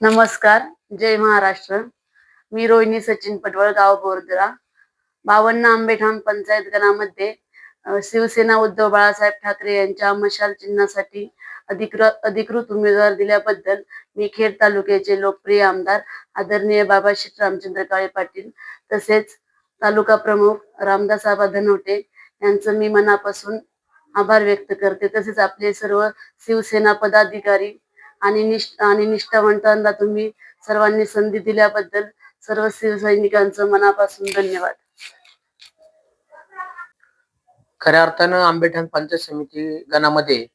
नमस्कार जय महाराष्ट्र. मी रोहिणी सचिन पटवळ गाव बोरदरा. बावन्न आंबेठाण पंचायत गणामध्ये शिवसेना उद्धव बाळासाहेब ठाकरे यांच्या मशाल चिन्हासाठी अधिकृत अधिकृत उमेदवार दिल्याबद्दल मी खेड तालुक्याचे लोकप्रिय आमदार आदरणीय बाबाश्री रामचंद्र काळे पाटील तसेच तालुका प्रमुख रामदासाबा धनवटे यांचं मी मनापासून आभार व्यक्त करते. तसेच आपले सर्व शिवसेना पदाधिकारी आणि निष्ठ आणि निष्ठावंतांना तुम्ही सर्वांनी संधी दिल्याबद्दल सर्व शिवसैनिकांचं मनापासून धन्यवाद. खऱ्या अर्थानं आंबेठाण पंचायत समिती गणामध्ये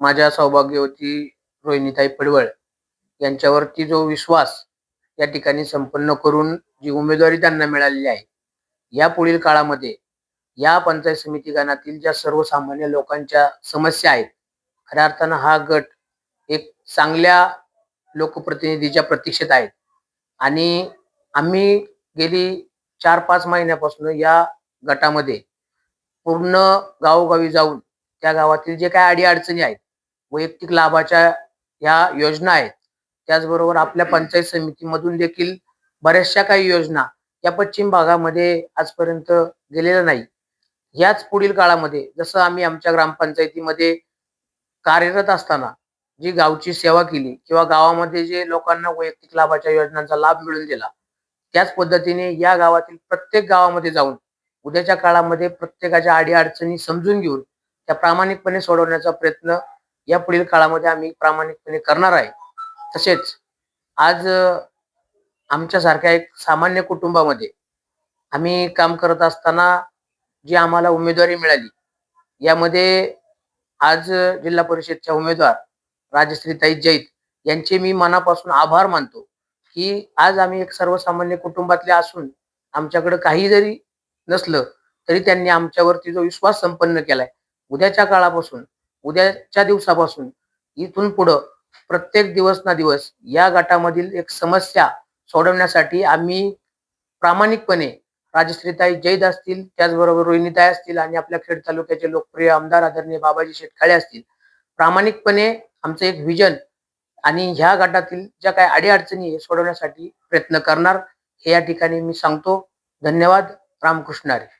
माझ्या सौभाग्यवती रोहिणीताई पडवळ यांच्यावरती जो विश्वास या ठिकाणी संपन्न करून जी उमेदवारी त्यांना मिळालेली आहे या पुढील काळामध्ये या पंचायत समिती गणातील ज्या सर्वसामान्य लोकांच्या समस्या आहेत खऱ्या अर्थानं हा गट चांगल्या लोकप्रतिनिधीच्या प्रतीक्षेत आहेत. आणि आम्ही गेली चार पाच महिन्यापासून या गटामध्ये पूर्ण गावोगावी जाऊन त्या गावातील जे काही अडीअडचणी आहेत वैयक्तिक लाभाच्या ह्या योजना आहेत त्याचबरोबर आपल्या पंचायत समितीमधून देखील बऱ्याचशा काही योजना या पश्चिम भागामध्ये आजपर्यंत गेलेल्या नाही. याच पुढील काळामध्ये जसं आम्ही आमच्या ग्रामपंचायतीमध्ये कार्यरत असताना जी गावची सेवा केली किंवा गावामध्ये जे लोकांना वैयक्तिक लाभाच्या योजनांचा लाभ मिळून दिला त्याच पद्धतीने या गावातील प्रत्येक गावामध्ये जाऊन उद्याच्या काळामध्ये प्रत्येकाच्या अडीअडचणी समजून घेऊन त्या प्रामाणिकपणे सोडवण्याचा प्रयत्न या पुढील काळामध्ये आम्ही प्रामाणिकपणे करणार आहे. तसेच आज आमच्यासारख्या एक सामान्य कुटुंबामध्ये आम्ही काम करत असताना जी आम्हाला उमेदवारी मिळाली यामध्ये आज जिल्हा परिषदच्या उमेदवार राजश्रीताई जैत यांचे मी मनापासून आभार मानतो की आज आम्ही एक सर्वसामान्य कुटुंबातले असून आमच्याकडे काही जरी नसलं तरी त्यांनी आमच्यावरती जो विश्वास संपन्न केलाय उद्याच्या काळापासून उद्याच्या दिवसापासून इथून पुढं प्रत्येक दिवस ना दिवस या गटामधील एक समस्या सोडवण्यासाठी आम्ही प्रामाणिकपणे राजश्रीताई जैद असतील त्याचबरोबर रोहिणीताई असतील आणि आपल्या खेड तालुक्याचे लोकप्रिय आमदार आदरणीय बाबाजी शेटखाळे असतील प्रामाणिकपणे आमचं एक विजन आणि ह्या गटातील ज्या काही अडीअडचणी आहे सोडवण्यासाठी प्रयत्न करणार. हे या ठिकाणी मी सांगतो. धन्यवाद. रामकृष्ण हरी.